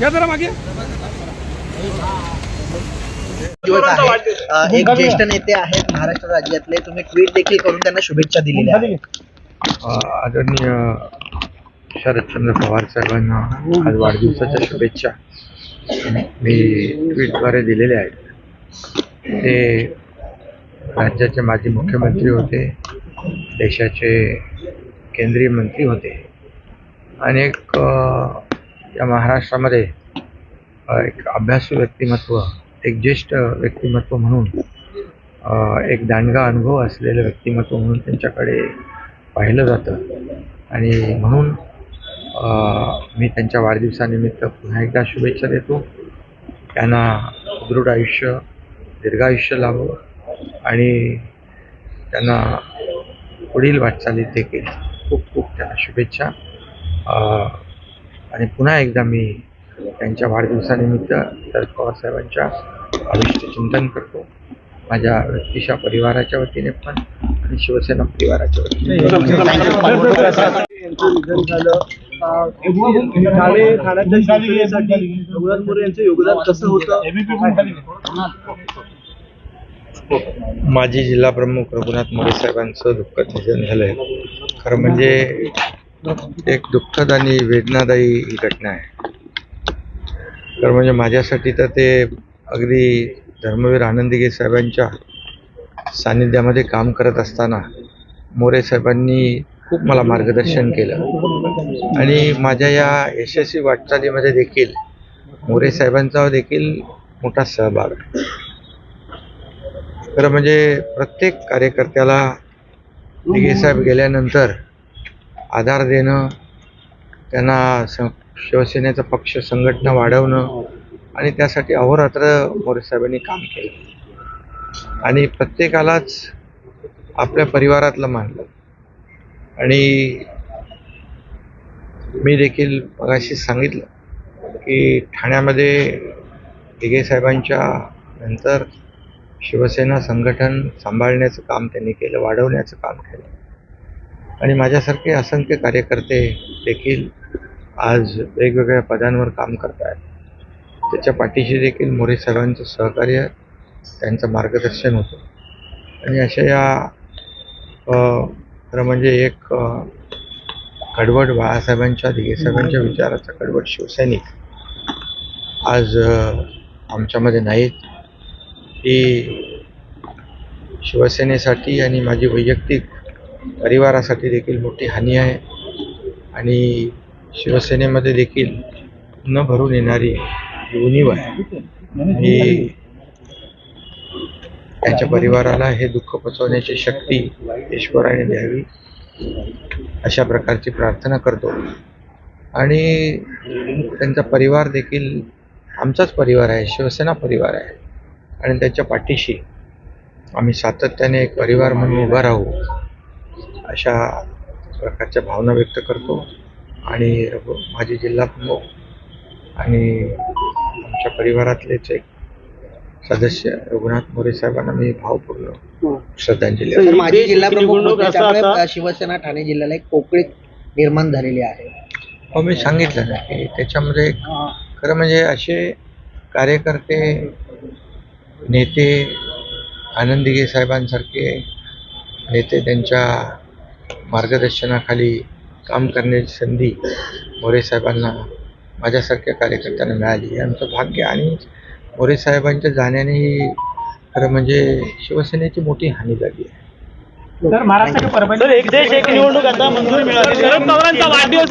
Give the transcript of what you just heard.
या जरा मागे. एक ज्येष्ठ नेते आहेत महाराष्ट्र राज्यातले. तुम्ही ट्विट देखील करून त्यांना शुभेच्छा दिलेल्या आहेत. आदरणीय शरदचंद्र पवार साहेबांना आज वाढदिवसाच्या शुभेच्छा. मी ट्विटद्वारे दिलेल्या आहेत. ते राज्याचे माजी मुख्यमंत्री होते देशाचे केंद्रीय मंत्री होते. अनेक या महाराष्ट्रामध्ये एक अभ्यासू व्यक्तिमत्व एक ज्येष्ठ व्यक्तिमत्व म्हणून एक दांडगा अनुभव असलेलं व्यक्तिमत्व म्हणून त्यांच्याकडे पाहिलं जातं. आणि म्हणून मी त्यांच्या वाढदिवसानिमित्त पुन्हा एकदा शुभेच्छा देतो. त्यांना दृढ आयुष्य दीर्घायुष्य लाभो आणि त्यांना पुढील वाटचालीत देखील खूप खूप त्यांना शुभेच्छा. आणि पुन्हा एकदा मी त्यांच्या वाढदिवसानिमित्त शरद पवार साहेबांच्या आयुष्य चिंतन करतो. माझ्या व्यक्तिशा परिवाराच्या वतीने पण आणि शिवसेना परिवाराच्या वतीने. माजी जिल्हा प्रमुख रघुनाथ मोरे साहेबांचं दुःखद निधन झालंय. खरं म्हणजे एक दुःखद आणि वेदनादायी ही घटना आहे. तर म्हणजे माझ्यासाठी तर ते अगदी धर्मवीर आनंदगे साहेबांच्या सानिध्यामध्ये काम करत असताना मोरे साहेबांनी खूप मला मार्गदर्शन केलं. आणि माझ्या या यशस्वी वाटचालीमध्ये देखील मोरे साहेबांचा देखील मोठा सहभाग. आहे खरं म्हणजे प्रत्येक कार्यकर्त्याला दिघे साहेब गेल्यानंतर आधार देणं त्यांना स शिवसेनेचा पक्ष संघटना वाढवणं आणि त्यासाठी अहोरात्र मोरेसाहेबांनी काम केलं. आणि प्रत्येकालाच आपल्या परिवारातलं मानलं. आणि मी देखील मगाशी सांगितलं की ठाण्यामध्ये दिघे साहेबांच्या नंतर शिवसेना संघटन सांभाळण्याचं काम त्यांनी केलं वाढवण्याचं काम केलं. आणि माझ्यासारखे असंख्य कार्यकर्ते देखील आज वेगवेगळ्या पदांवर काम करत आहेत. त्याच्या पाठीशी देखील मोरे साहेबांचं सहकार्य त्यांचं मार्गदर्शन होतं. आणि अशा या खरं म्हणजे एक कडवट बाळासाहेबांच्या दिघे साहेबांच्या विचाराचा कडवट शिवसैनिक आज आमच्यामध्ये नाहीत. ही शिवसेनेसाठी आणि माझी वैयक्तिक परिवारासाठी देखील मोठी हानी आहे. आणि शिवसेनेमध्ये देखील न भरून येणारी उणीव आहे. ही त्यांच्या परिवाराला हे दुःख पचवण्याची शक्ती ईश्वराने द्यावी अशा प्रकारची प्रार्थना करतो. आणि त्यांचा परिवार देखील आमचाच परिवार आहे शिवसेना परिवार आहे. आणि त्याच्या पाठीशी आम्ही सातत्याने एक परिवार म्हणून उभा राहू. अशा प्रकारच्या भावना व्यक्त करतो आणि रघु- माजी जिल्हा प्रमुख आणि आमच्या परिवारातलेच एक सदस्य रघुनाथ मोरे साहेबांना मी भावपूर्ण श्रद्धांजली माजी जिल्हा प्रमुख शिवसेना ठाणे जिल्ह्याला एक पोकळी निर्माण झालेली आहे. हो मी सांगितलं ना की त्याच्यामध्ये एक खरं म्हणजे असे कार्यकर्ते नेते आनंदिगे साहेबांसारखे नेते त्यांच्या मार्गदर्शनाखाली काम करण्याची संधी मोरे साहेबांना माझ्यासारख्या कार्यकर्त्यांना मिळाली. हे आमचं भाग्य आणि मोरे साहेबांच्या जाण्याने ही खरं म्हणजे शिवसेनेची मोठी हानी झाली आहे. सर एक देश एक निवडणूक आता मंजूर मिळाली. शरद पवारांचा वाढदिवस